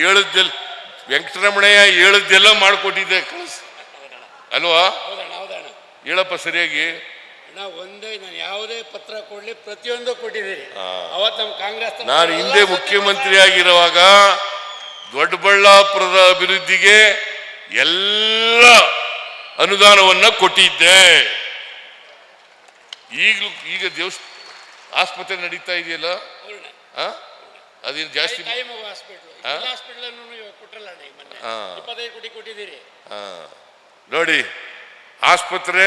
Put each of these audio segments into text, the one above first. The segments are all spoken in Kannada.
ಹೇಳಿದ್ದೆಲ್ಲ. ವೆಂಕಟರಮಣಯ್ಯ ಹೇಳಿದ್ದೆಲ್ಲ ಮಾಡಿಕೊಟ್ಟಿದ್ದೆ. ಕಳಿಸ್. ಅಲ್ವಾ? ಹೇಳಪ್ಪ ಸರಿಯಾಗಿ. ಅಣ್ಣ ಒಂದೇ ನಾನು ಯಾವುದೇ ಪತ್ರ ಕೊಡ್ಲಿ ಪ್ರತಿಯೊಂದು ಕೊಟ್ಟಿದ್ದೀನಿ ಅವತ್ತು ನಮ್ಮ ಕಾಂಗ್ರೆಸ್ ನಾನು ಹಿಂದೆ ಮುಖ್ಯಮಂತ್ರಿ ಆಗಿರುವಾಗ ದೊಡ್ಡಬಳ್ಳಾಪುರದ ಅಭಿವೃದ್ಧಿಗೆ ಎಲ್ಲ ಅನುದಾನವನ್ನ ಕೊಟ್ಟಿದ್ದೆ. ಈಗಲೂ ಈಗ ದೇವಸ್ ಆಸ್ಪತ್ರೆ ನಡೀತಾ ಇದೆಯಲ್ಲ? ಅದೇನು ಜಾಸ್ತಿ ತಾಯಿ ಮಗು ಹಾಸ್ಪಿಟ್ಲ್ ಹಾ? ಹಾಸ್ಪಿಟಲ್ ಕೊಟ್ಟಲ್ಲ ಅಣ್ಣ ಈಗ ಮೊನ್ನೆ. ಹಾ. ಇಪ್ಪತ್ತೈದು ಕೋಟಿ ಕೊಟ್ಟಿದ್ದೀರಿ. ಆ, ನೋಡಿ ಆಸ್ಪತ್ರೆ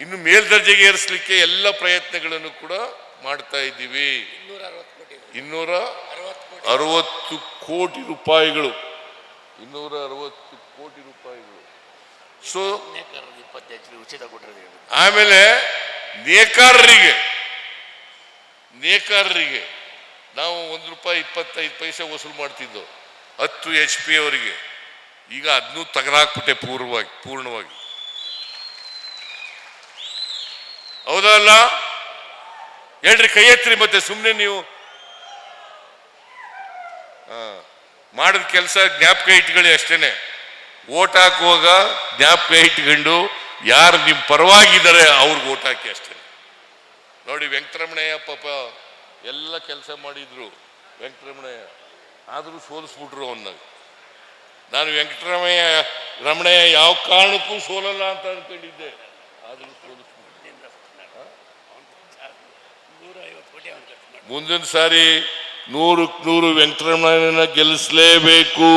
ಇನ್ನು ಮೇಲ್ದರ್ಜೆಗೆ ಏರಿಸಲಿಕ್ಕೆ ಎಲ್ಲ ಪ್ರಯತ್ನಗಳನ್ನು ಕೂಡ ಮಾಡ್ತಾ ಇದ್ದೀವಿ. ಇನ್ನೂರ ಅರವತ್ತು ಕೋಟಿ. ರೂಪಾಯಿಗಳು. ಇನ್ನೂರ ಅರವತ್ತು ಕೋಟಿ ರೂಪಾಯಿಗಳು. ಸೊ ಉಚಿತ ಆಮೇಲೆ ನೇಕಾರರಿಗೆ ನೇಕಾರರಿಗೆ ನಾವು ಒಂದು ರೂಪಾಯಿ ಇಪ್ಪತ್ತೈದು ಪೈಸೆ ವಸೂಲು ಮಾಡ್ತಿದ್ದು ಹತ್ತು ಎಚ್ ಪಿ ಅವರಿಗೆ, ಈಗ ಅದನ್ನೂ ತಗಲಾಕ್ಬಿಟ್ಟೆ ಪೂರ್ವವಾಗಿ, ಪೂರ್ಣವಾಗಿ. ಹೌದಲ್ಲ ಹೇಳ್ರಿ, ಕೈ ಎತ್ತಿರಿ ಮತ್ತೆ ಸುಮ್ಮನೆ ನೀವು. ಮಾಡಿದ ಕೆಲಸ ಜ್ಞಾಪಕ ಇಟ್ಕೊಳ್ಳಿ ಅಷ್ಟೇನೆ. ಓಟ್ ಹಾಕುವಾಗ ಜ್ಞಾಪಕ ಇಟ್ಕೊಂಡು ಯಾರು ನಿಮ್ಮ ಪರವಾಗಿದ್ದಾರೆ ಅವ್ರಿಗೆ ಓಟ್ ಹಾಕಿ ಅಷ್ಟೇ ನೋಡಿ, ವೆಂಕಟರಮಣಯ್ಯ ಪಾಪ ಎಲ್ಲ ಕೆಲಸ ಮಾಡಿದ್ರು ವೆಂಕಟರಮಣಯ್ಯ ಆದರೂ ಸೋಲಿಸ್ಬಿಟ್ರು ಅವನ್ನ ನಾನು ವೆಂಕಟರಮಯ್ಯ ರಮಣಯ್ಯ ಯಾವ ಕಾರಣಕ್ಕೂ ಸೋಲಲ್ಲ ಅಂತ ಅನ್ಕೊಂಡಿದ್ದೆ. ಆದರೂ ಸೋಲಿಸ್ಬಿಟ್ರು. ಮುಂದಿನ ಸಾರಿ ನೂರಕ್ಕೆ ನೂರು ವೆಂಕಟರಮಣಯ್ಯನ ಗೆಲ್ಲಿಸಲೇಬೇಕು.